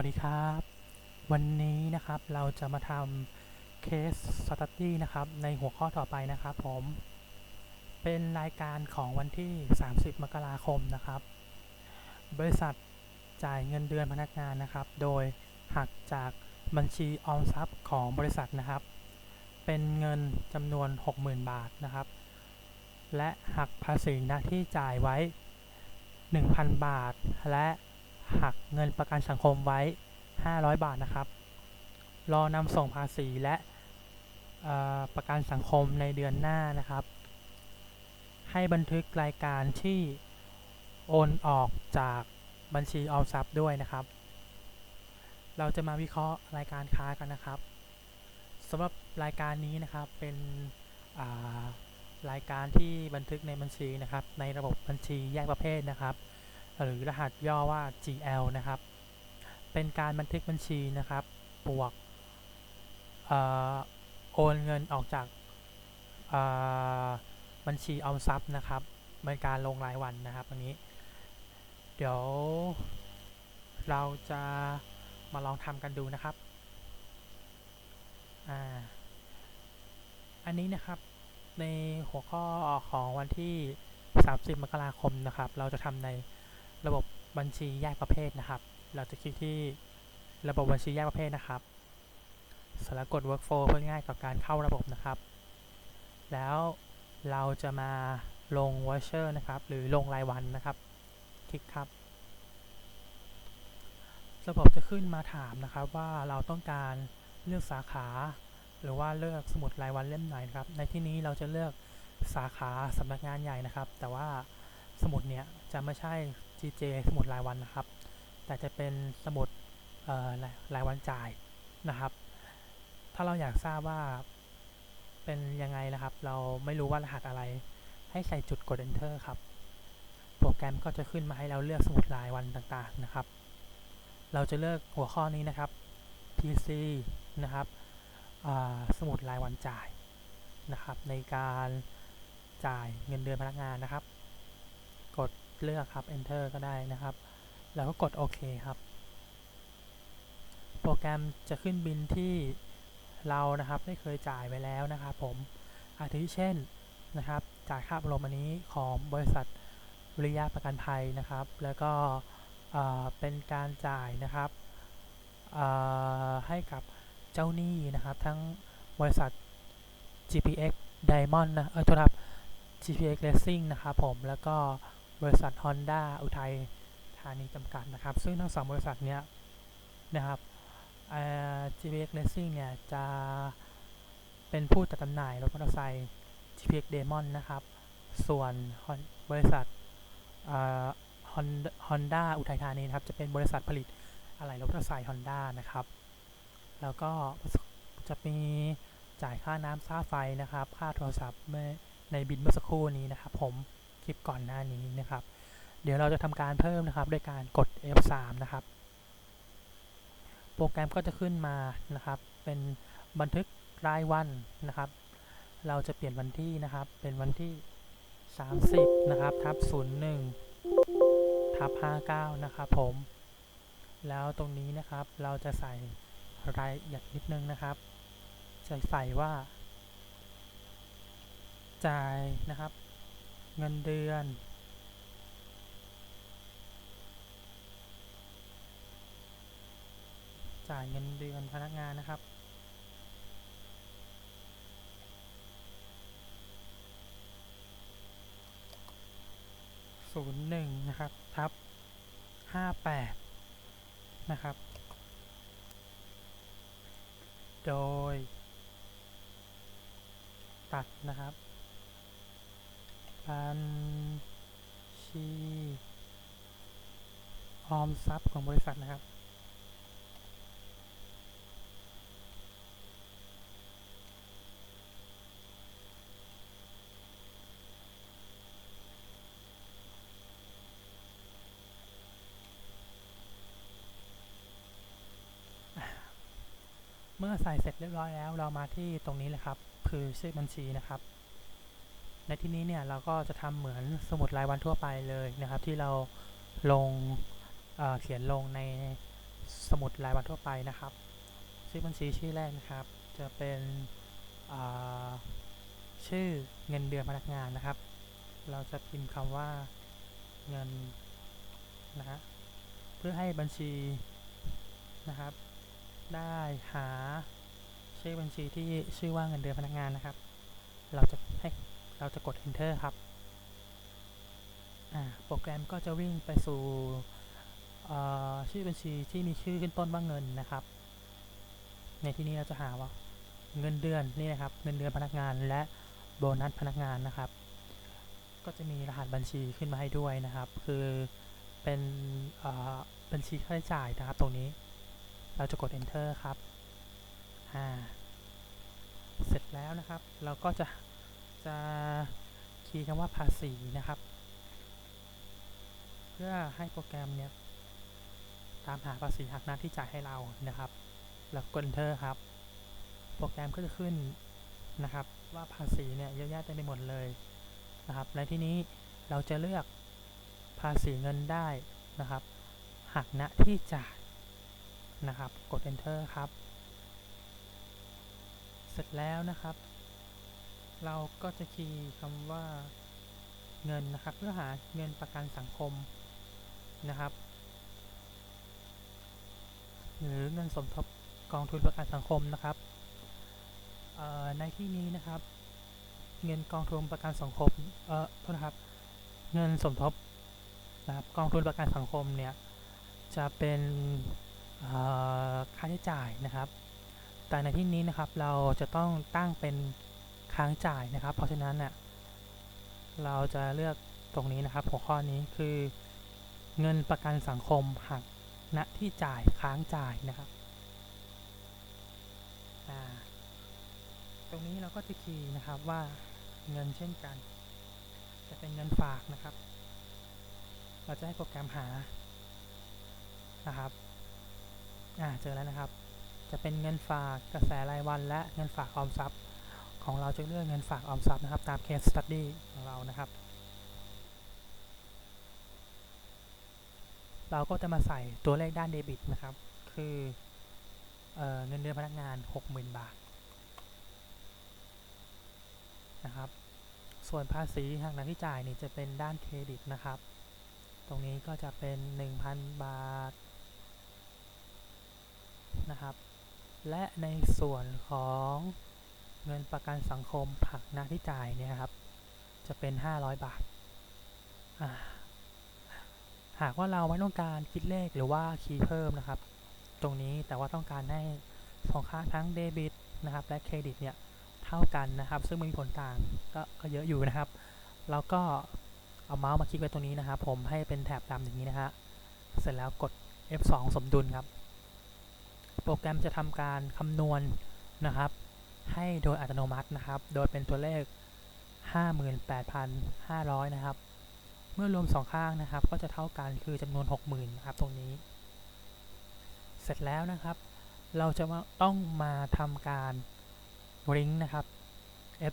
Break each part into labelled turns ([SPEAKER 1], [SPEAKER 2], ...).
[SPEAKER 1] วัสดีครับ วันนี้นะครับเราจะมาทำเคสสตัตตี้นะครับ ในหัวข้อต่อไปนะครับผม เป็นรายการของวันที่ 30 มกราคมนะครับ บริษัทจ่ายเงินเดือนพนักงานนะครับ โดยหักจากบัญชีออมทรัพย์ของบริษัทนะครับ เป็นเงินจำนวน 60,000 บาทนะครับ และหักภาษีน้าที่จ่ายไว้ 1,000 บาทและ หักเงินประกันสังคมไว้ 500 บาทนะครับ รอนำส่งภาษีและประกันสังคมในเดือนหน้านะครับ ให้บันทึกรายการที่โอนออกจากบัญชีออมทรัพย์ด้วยนะครับ เราจะมาวิเคราะห์รายการค้ากันนะครับสำหรับรายการนี้นะครับเป็นารายการที่บันทึกในบัญชีนะครับ ในระบบบัญชีแยกประเภทนะครับ หรือรหัสย่อว่า GL นะครับ เป็นการบันทึกบัญชีนะครับ บวกออโอนเงินออกจากบัญชีออมทรัพย์นะครับเป็นการลงรายวันนะครับอันนี้ เดี๋ยวเราจะมาลองทำกันดูนะครับอ่าอันนี้นะครับในหัวข้อของวันที่ 30 มกราคมนะครับ เราจะทำใน ระบบบัญชีแยกประเภทนะครับ เราจะคลิกที่ระบบบัญชีแยกประเภทนะครับสร็จแล้วกด workflow เพื่อง่ายต่อการเข้าระบบนะครับ แล้วเราจะมาลง voucher นะครับ หรือลงรายวันนะครับ คลิกครับ ระบบจะขึ้นมาถามนะครับว่าเราต้องการเลือกสาขา หรือว่าเลือกสมุดรายวันเล่มไหนนะครับ ในที่นี้เราจะเลือกสาขาสำนักงานใหญ่นะครับ แต่ว่าสมุดเนี้ยจะไม่ใช่ GJ สมุดรายวันนะครับ แต่จะเป็นสมุดรายวันจ่ายนะครับ ถ้าเราอยากทราบว่าเป็นยังไงนะครับ เราไม่รู้ว่ารหัสอะไร ให้ใส่จุดกด enter ครับ โปรแกรมก็จะขึ้นมาให้เราเลือกสมุดรายวันต่างๆนะครับ เราจะเลือกหัวข้อนี้นะครับ PC นะครับสมุดรายวันจ่ายนะครับ ในการจ่ายเงินเดือนพนักงานนะครับ กด เลือกครับ enter ก็ได้นะครับ แล้วก็กดโอเคครับ โปรแกรมจะขึ้นบินที่เรานะครับได้เคยจ่ายไปแล้วนะครับ ผมอาทิเช่นนะครับ จ่ายค่าอบรมอันนี้ของบริษัทวิริยะประกันภัยนะครับ แล้วก็เป็นการจ่ายนะครับให้กับเจ้าหนี้นะครับ ทั้งบริษัท GPX Diamond นะเออโทษครับ GPX Racing นะครับผมแล้วก็ บริษัท Honda อุทัยธานีจำกัดนะครับ ซึ่งทั้งสองบริษัทเนี้ยนะครับเอ่อ GPX Racing เนี่ย จะเป็นผู้จัดจำหน่ายรถมอเตอร์ไซค์ GPX Demon นะครับ ส่วนบริษัทเอ่อ Honda อุทัยธานีนะครับ จะเป็นบริษัทผลิตอะไหล่รถมอเตอร์ไซค์ Honda นะครับ แล้วก็จะมีจ่ายค่าน้ำค่าไฟนะครับ ค่าโทรศัพท์ในบินเมื่อสักครู่นี้นะครับผม ลิปก่อนหน้านี้นะครับ เดี๋ยวเราจะทำการเพิ่มนะครับด้วยการกด F3 นะครับ โปรแกรมก็จะขึ้นมานะครับ เป็นบันทึกรายวันนะครับ เราจะเปลี่ยนวันที่นะครับ เป็นวันที่ 30 นะครับ ทับ 01 ทับ 59 นะครับผม แล้วตรงนี้นะครับเราจะใส่รายละเอียดนิดนึงนะครับ จะใส่ว่า จ่ายนะครับ เงินเดือน จ่ายเงินเดือนพนักงานนะครับศูนย์หนึ่งนะครับ ทับห้าแปดนะครับ โดย ตัดนะครับ บัญชีออมทรัพย์ของบริษัทนะครับ เมื่อใส่เสร็จเรียบร้อยแล้วเรามาที่ตรงนี้เลยครับ คือชื่อบัญชีนะครับ ในที่นี้เนี่ยเราก็จะทำเหมือนสมุดรายวันทั่วไปเลยนะครับ ที่เราลงเเขียนลงในสมุดรายวันทั่วไปนะครับชื่อบัญชีชื่อแรกนะครับ จะเป็นชื่อเงินเดือนพนักงานนะครับ เราจะพิมพ์คำว่าเงินนะฮะเพื่อให้บัญชีนะครับ ได้หาชื่อบัญชีที่ชื่อว่าเงินเดือนพนักงานนะครับ เราจะให้ เราจะกด enter ครับโปรแกรมก็จะวิ่งไปสู่ชื่อบัญชีที่มีชื่อขึ้นต้นว่าเงินนะครับ ในที่นี้เราจะหาว่าเงินเดือนนี่นะครับ เงินเดือนพนักงานและโบนัสพนักงานนะครับ ก็จะมีรหัสบัญชีขึ้นมาให้ด้วยนะครับ คือเป็นบัญชีค่าใช้จ่ายนะครับ ตรงนี้ เราจะกด enter ครับเสร็จแล้วนะครับ เราก็จะ จะคีย์คำว่าภาษีนะครับ เพื่อให้โปรแกรมเนี่ยตามหาภาษีหักหน้าที่จ่ายให้เรานะครับ แล้วกด enter ครับ โปรแกรมก็จะขึ้นนะครับ ว่าภาษีเนี่ยเยอะแยะเต็มไปหมดเลยนะครับในที่นี้เราจะเลือกภาษีเงินได้นะครับ หักณที่จ่ายนะครับ กด enter ครับ เสร็จแล้วนะครับ เราก็จะคีย์คำว่าเงินนะครับ เพื่อหาเงินประกันสังคมนะครับ หรือเงินสมทบกองทุนประกันสังคมนะครับในที่นี้นะครับ เงินกองทุนประกันสังคมเอ่อโทษนะครับ เงินสมทบนะครับกองทุนประกันสังคมเนี่ยจะเป็นค่าใช้จ่ายนะครับ แต่ในที่นี้นะครับเราจะต้องตั้งเป็น ค้างจ่ายนะครับ เพราะฉะนั้นเนี่ยเราจะเลือกตรงนี้นะครับ หัวข้อนี้คือเงินประกันสังคมหักณที่จ่ายค้างจ่ายนะครับตรงนี้เราก็จะคีย์นะครับว่าเงินเช่นกัน จะเป็นเงินฝากนะครับ เราจะให้โปรแกรมหานะครับอ่าเจอแล้วนะครับ จะเป็นเงินฝากกระแสรายวันและเงินฝากออมทรัพย์ ของเราจะเลือกเงินฝากออมทรัพย์นะครับ ตาม case study ของเรานะครับ เราก็จะมาใส่ตัวเลขด้านเดบิตนะครับ คือเออเงินเดือนพนักงาน 60,000 บาทนะครับ ส่วนภาษีหักหน้าที่จ่ายนี่จะเป็นด้านเครดิตนะครับ ตรงนี้ก็จะเป็น 1,000 บาทนะครับ และในส่วนของ เงินประกันสังคมผักหน้าที่จ่ายเนี่ยครับ จะเป็น 500 บาทาหากว่าเราไม่ต้องการคิดเลขหรือว่าคีย์เพิ่มนะครับ ตรงนี้แต่ว่าต้องการให้สองค่าทั้งเดบิตนะครับ และเครดิตเนี่ยเท่ากันนะครับ ซึ่งมีผลต่างก็ก็เยอะอยู่นะครับ แล้วก็เอาเมาส์มาคลิกไว้ตรงนี้นะครับ ผมให้เป็นแถบดำอย่างนี้นะฮะเสร็จแล้วกด F2 สมดุลครับ โปรแกรมจะทำการคำนวณนะครับ ให้โดยอัตโนมัตินะครับ โดยเป็นตัวเลข 58,500 นะครับ เมื่อรวมสองข้างนะครับ ก็จะเท่ากันคือจำนวน 60,000นะครับตรงนี้ เสร็จแล้วนะครับ เราจะมาต้องมาทำการลิงก์นะครับ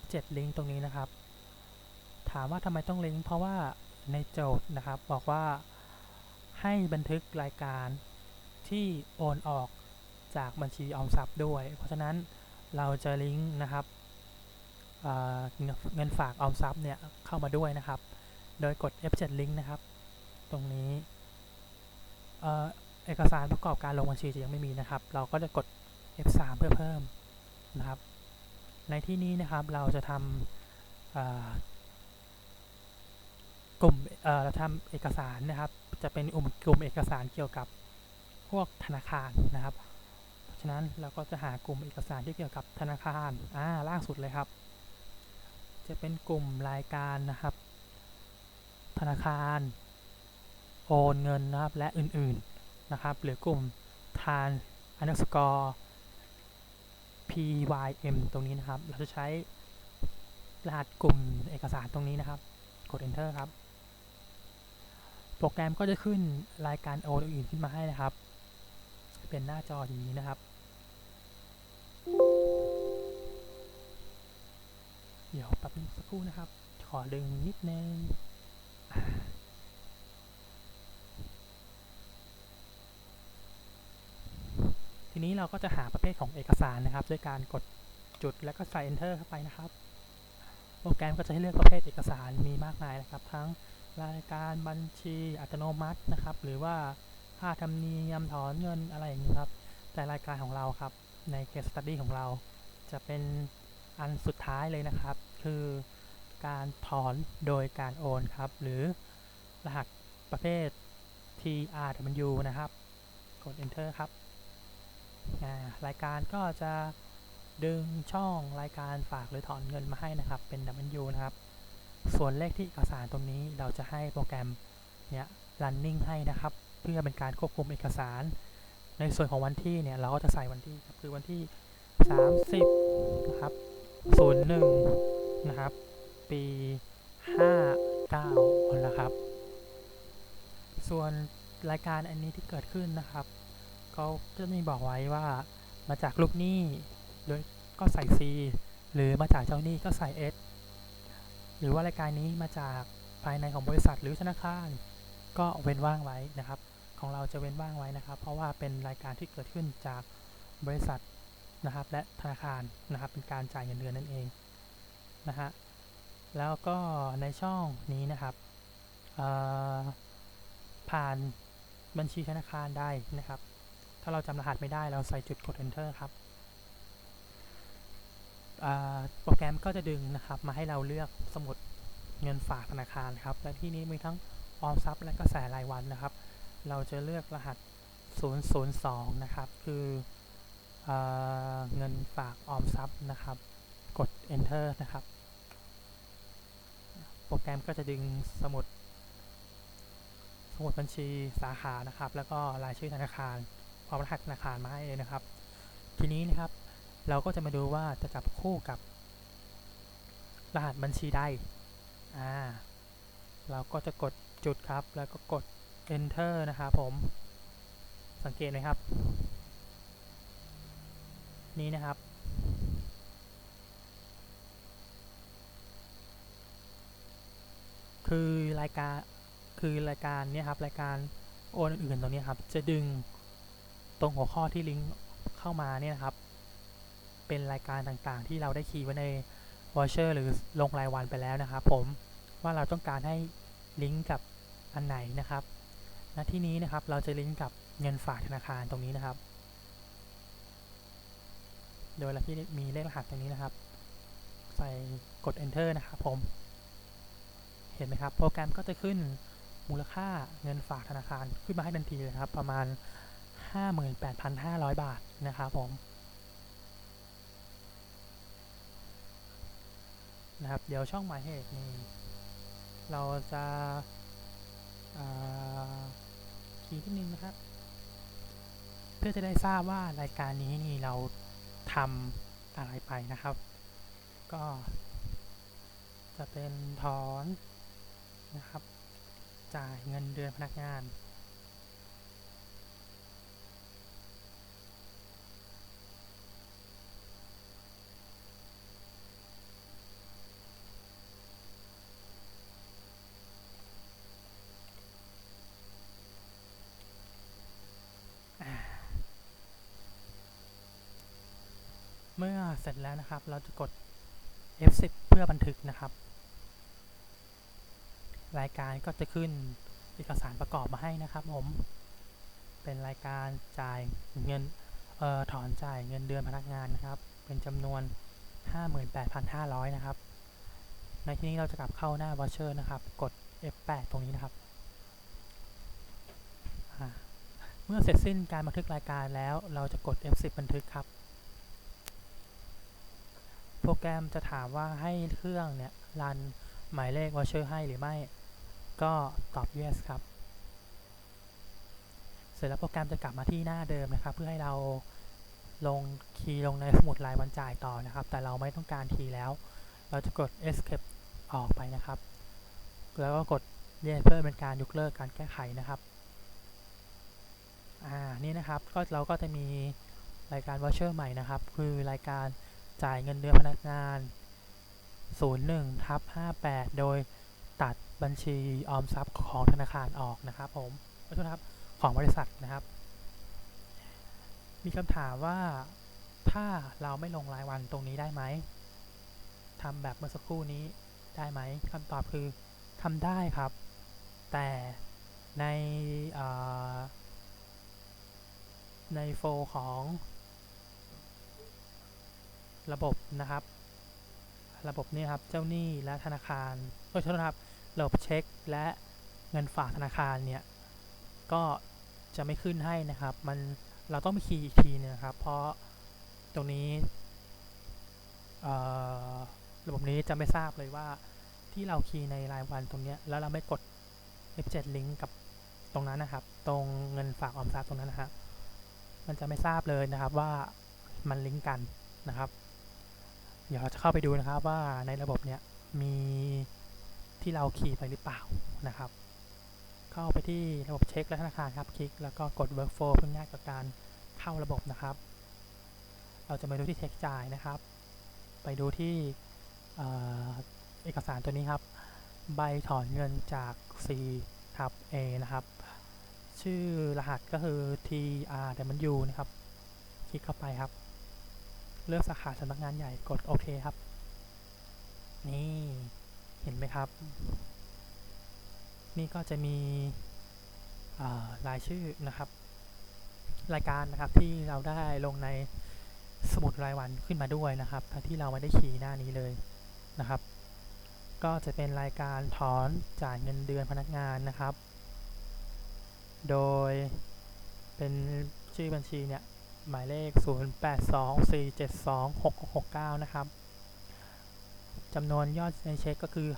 [SPEAKER 1] F7 ลิงก์ตรงนี้นะครับ ถามว่าทำไมต้องลิงก์เพราะว่าในโจทย์นะครับบอกว่าให้บันทึกรายการที่โอนออกจากบัญชีออมทรัพย์ด้วย เพราะฉะนั้น เราจะลิงก์นะครับเเงินฝากออมทรัพย์เนี่ยเข้ามาด้วยนะครับ โดยกด F7 link นะครับ ตรงนี้เออเอกสารประกอบการลงบัญชีจะยังไม่มีนะครับ เราก็จะกด F3 เพื่อเพิ่มนะครับ ในที่นี้นะครับเราจะทำกลุ่มเราทำเอกสารนะครับ จะเป็นกลุ่มเอกสารเกี่ยวกับพวกธนาคารนะครับ ฉะนั้นเราก็จะหากลุ่มเอกสารที่เกี่ยวกับธนาคารอ่าล่างสุดเลยครับ จะเป็นกลุ่มรายการนะครับ ธนาคาร โอนเงินนะครับและอื่นๆนะครับ หรือกลุ่มทาน underscore pym ตรงนี้นะครับ เราจะใช้รหัสกลุ่มเอกสารตรงนี้นะครับ กด enter ครับ โปรแกรมก็จะขึ้นรายการโอนอื่นขึ้นมาให้นะครับ เป็นหน้าจออย่างนี้นะครับ เดี๋ยวแป๊บนึงสักครู่นะครับ ขอดึงนิดนึงทีนี้เราก็จะหาประเภทของเอกสารนะครับ ด้วยการกดจุดแล้วก็ใส่ enter เข้าไปนะครับ โปรแกรมก็จะให้เลือกประเภทเอกสารมีมากมายนะครับ ทั้งรายการบัญชีอัตโนมัตินะครับ หรือว่า ค่าธรรมเนียมถอนเงินอะไรอย่างนี้ครับ แต่รายการของเราครับใน case study ของเราจะเป็นอันสุดท้ายเลยนะครับ คือการถอนโดยการโอนครับ หรือรหัสประเภท TRW นะครับ กด enter ครับรายการก็จะดึงช่องรายการฝากหรือถอนเงินมาให้นะครับ เป็น W นะครับ ส่วนเลขที่เอกสารตรงนี้เราจะให้โปรแกรมเนี่ย running ให้นะครับ พื่อเป็นการควบคุมเอกสาร ในส่วนของวันที่เนี่ยเราก็จะใส่วันที่ครับคือวันที่ 30นะครับ01นะครับ ปี 59นะครับ ส่วนรายการอันนี้ที่เกิดขึ้นนะครับเขาจะมีบอกไว้ว่ามาจากลูกหนี้โดยก็ใส่ C หรือมาจากเจ้าหนี้ก็ใส่ S หรือว่ารายการนี้มาจากภายในของบริษัทหรือธนาคารก็เว้นว่างไว้นะครับ ของเราจะเว้นว่างไว้นะครับ เพราะว่าเป็นรายการที่เกิดขึ้นจากบริษัทนะครับ และธนาคารนะครับ เป็นการจ่ายเงินเดือนนั่นเองนะฮะแล้วก็ในช่องนี้นะครับผ่านบัญชีธนาคารได้นะครับ ถ้าเราจำรหัสไม่ได้เราใส่จุดกด enter ครับโปรแกรมก็จะดึงนะครับมาให้เราเลือกสมุดเงินฝากธนาคารครับ และที่นี้มีทั้งออมทรัพย์และกระแสรายวันนะครับ เราจะเลือกรหัส 002 นะครับ คือเอเงินฝากออมทรัพย์นะครับ กด enter นะครับ โปรแกรมก็จะดึงสมุด สมุดบัญชีสาขานะครับ แล้วก็รายชื่อธนาคารพร้อมรหัสธนาคารมาให้เลยนะครับ ทีนี้นะครับเราก็จะมาดูว่าจะจับคู่กับ รหัสบัญชีใดอ่าเราก็จะกดจุดครับแล้วก็กด enter นะครับผม สังเกตไหมครับ นี่นะครับ คือรายการ คือรายการเนี่ยครับ รายการโอนอื่นๆตรงนี้ครับ จะดึงตรงหัวข้อที่ลิงก์เข้ามาเนี่ยนะครับ เป็นรายการต่างๆ ที่เราได้คีย์ไว้ในวอชเชอร์หรือลงรายวันไปแล้วนะครับผม ว่าเราต้องการให้ลิงก์กับอันไหนนะครับ ณที่นี้นะครับเราจะลิงก์กับเงินฝากธนาคารตรงนี้นะครับ โดยเราที่มีเลขรหัสตรงนี้นะครับ ใส่กด enter นะครับผม เห็นไหมครับ โปรแกรมก็จะขึ้นมูลค่าเงินฝากธนาคารขึ้นมาให้ทันทีเลยครับ ประมาณ 58,500 บาทนะครับผมนะครับเดี๋ยวช่องหมายเหตุนี่เราจะ คีย์ที่หนึ่งนะครับ เพื่อจะได้ทราบว่ารายการนี้นี่เราทำอะไรไปนะครับ ก็จะเป็นถอนนะครับ จ่ายเงินเดือนพนักงาน มื่อเสร็จแล้วนะครับ เราจะกด F10 เพื่อบันทึกนะครับ รายการก็จะขึ้นเอกสารประกอบมาให้นะครับผม เป็นรายการจ่ายเงินออถอนจ่ายเงินเดือนพนักงานนะครับ เป็นจำนวน 58,500 นะครับ ในที่นี้เราจะกลับเข้าหน้าวอชเชอร์นะครับ กด F8 ตรงนี้นะครับ เมื่อเสร็จสิ้นการบันทึกรายการแล้วเราจะกด F10 บันทึกครับ โปรแกรมจะถามว่าให้เครื่องเนี่ยรันหมายเลขวอเชอร์ให้หรือไม่ ก็ตอบ yes ครับ เสร็จแล้วโปรแกรมจะกลับมาที่หน้าเดิมนะครับ เพื่อให้เราลงคีย์ลงในสมุดรายวันจ่ายต่อนะครับ แต่เราไม่ต้องการคีย์แล้ว เราจะกด escape ออกไปนะครับ แล้วก็กด yes เพื่อเป็นการยกเลิกการแก้ไขนะครับ อ่า นี่นะครับ ก็เราก็จะมีรายการวอเชอร์ใหม่นะครับ คือรายการ จ่ายเงินเดือนพนักงาน 01ทับ58 โดยตัดบัญชีออมทรัพย์ของธนาคารออกนะครับผมขอโทษครับของบริษัทนะครับ มีคำถามว่าถ้าเราไม่ลงรายวันตรงนี้ได้ไหมทำแบบเมื่อสักครู่นี้ได้ไหมคำตอบคือทำได้ครับ แต่ในในโฟลของ ระบบนะครับ ระบบนี้ครับเจ้าหนี้และธนาคารเออโทษนะครับระบบเช็คและเงินฝากธนาคารเนี่ยก็จะไม่ขึ้นให้นะครับ มันเราต้องไปคีย์อีกทีนึงนะครับ เพราะตรงนี้ระบบนี้จะไม่ทราบเลยว่าที่เราคีย์ในรายวันตรงเนี้ยแล้วเราไม่กด F7 ลิงก์กับตรงนั้นนะครับ ตรงเงินฝากออมทรัพย์ตรงนั้นนะฮะมันจะไม่ทราบเลยนะครับว่ามันลิงก์กันนะครับ เดี๋ยวเราจะเข้าไปดูนะครับว่าในระบบเนี้ยมีที่เราคีย์ไปหรือเปล่านะครับ เข้าไปที่ระบบเช็คและธนาคารครับคลิกแล้วก็กด workflow เพื่อง่ายต่อการเข้าระบบนะครับ เราจะมาดูที่เช็คจ่ายนะครับ ไปดูที่เอ่อเอกสารตัวนี้ครับ ใบถอนเงินจาก C ทับ A นะครับ ชื่อรหัสก็คือ TRW นะครับ คลิกเข้าไปครับ เลือกสาขาสำนักงานใหญ่กดโอเคครับ นี่เห็นไหมครับ นี่ก็จะมีรายชื่อนะครับ รายการนะครับที่เราได้ลงในสมุดรายวันขึ้นมาด้วยนะครับทั้งที่เราไม่ได้คีย์หน้านี้เลยนะครับ ก็จะเป็นรายการถอนจ่ายเงินเดือนพนักงานนะครับ โดยเป็นชื่อบัญชีเนี่ย หมายเลข 0824726669 นะครับจำนวนยอดในเช็คก็คือ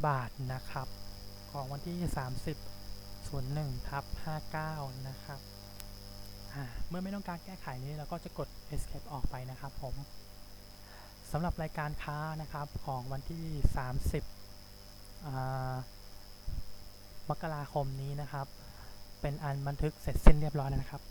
[SPEAKER 1] 58,500 บาทนะครับ ของวันที่ 30 01ทับ59 นะครับ เมื่อไม่ต้องการแก้ไขนี้เราก็จะกด escape ออกไปนะครับผมสำหรับรายการค้านะครับของวันที่ 30มกราคมนี้นะครับ เป็นอันบันทึกเสร็จสิ้นเรียบร้อยแล้วนะครับ